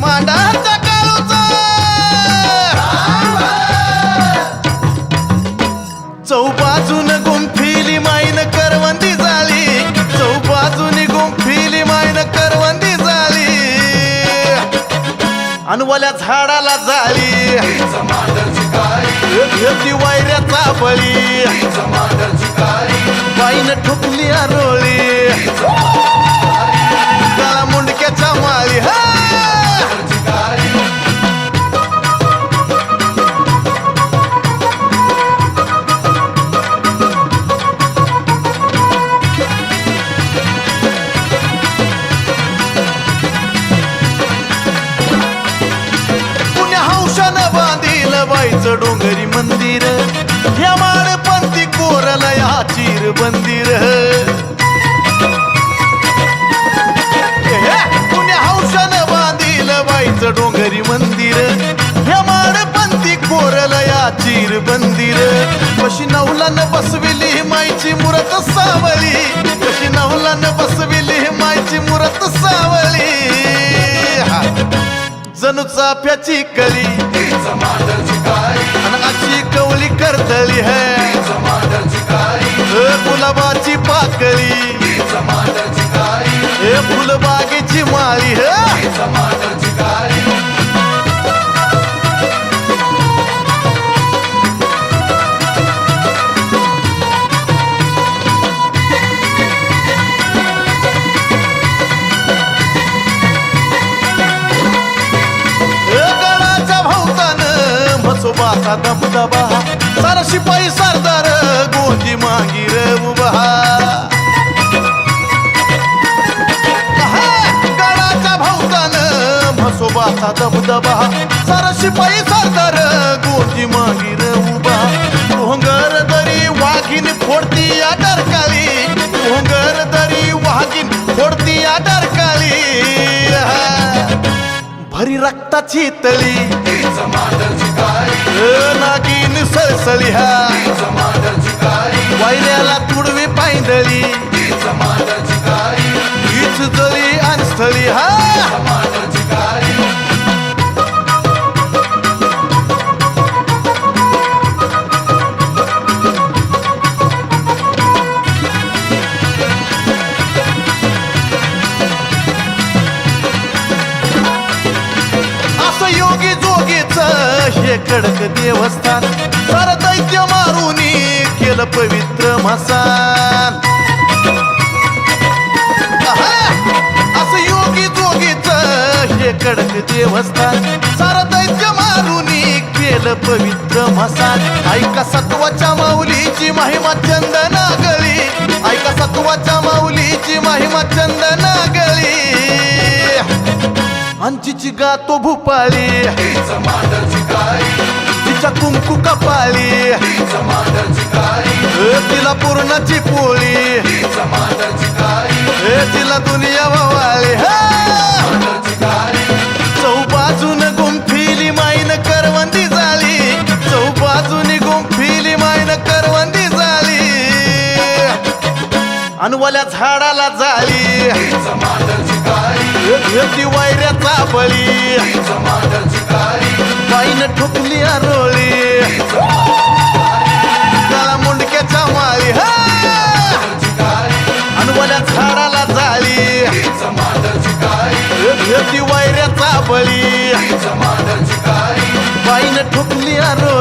मांडाच्या गुंफिली माईन करवंदी झाली. चौबाजूनी गुंफिली माईन करवंदी झाली. अनवल्या झाडाला झाली. घेतली वायऱ्याचा बळी बाईन ठुकली आरोळी. माळी पुण्या हौशानं बांधील डोंगरी मंदिर ह्या माळपंथी कोरला या चीर मंदिर डोंगरी मंदिर. ह्या माळपंथी कोरल या मंदिर कशी नवलान बसविली मायची मूरत सावली. कशी नवलान बसविली मायची मूरत सावली. जणू चाफ्याची कली. अशी कवली करतली है गुलाबाची पाकळी. हे फुलबागेची माळी है. भोवतानं म्हसोबाचा दबदबा सारा शिपाई सरदार गोंजी मागीर उभा. गडाच्या भोवतानं म्हसोबाचा दबदबा सारा शिपाई सरदार गोंजी मागीर उभा. भरी रक्ताची तळी. नागिन सळसळी हा. हे कडक देवस्थान. सार दैत्य मारून केलं पवित्र मसान. असं योगी जोगीच हे कडक देवस्थान. सार दैत्य मारून केलं पवित्र मसान. ऐका सत्वाच्या माऊलीची महिमा चंदना गळी. ऐका सत्वाच्या माऊलीची महिमा चंदना गळी. अंजीची गातो भूपाळी. कुंकू कपाळी हे तिला पूर्णाची पोळी. हे तिला दुनिया वावाळी. चौबाजून गुंफिली माईन करवंदी झाली. चौबाजून गुंफिली माईन करवंदी झाली. अनवल्या झाडाला झाली. पाण्यानं ठोकली आरोळी. त्याला मुंडक्याच्या माळी अनवल्या झाडाला झाली ती बळी बाईने ठोकली आरोळी.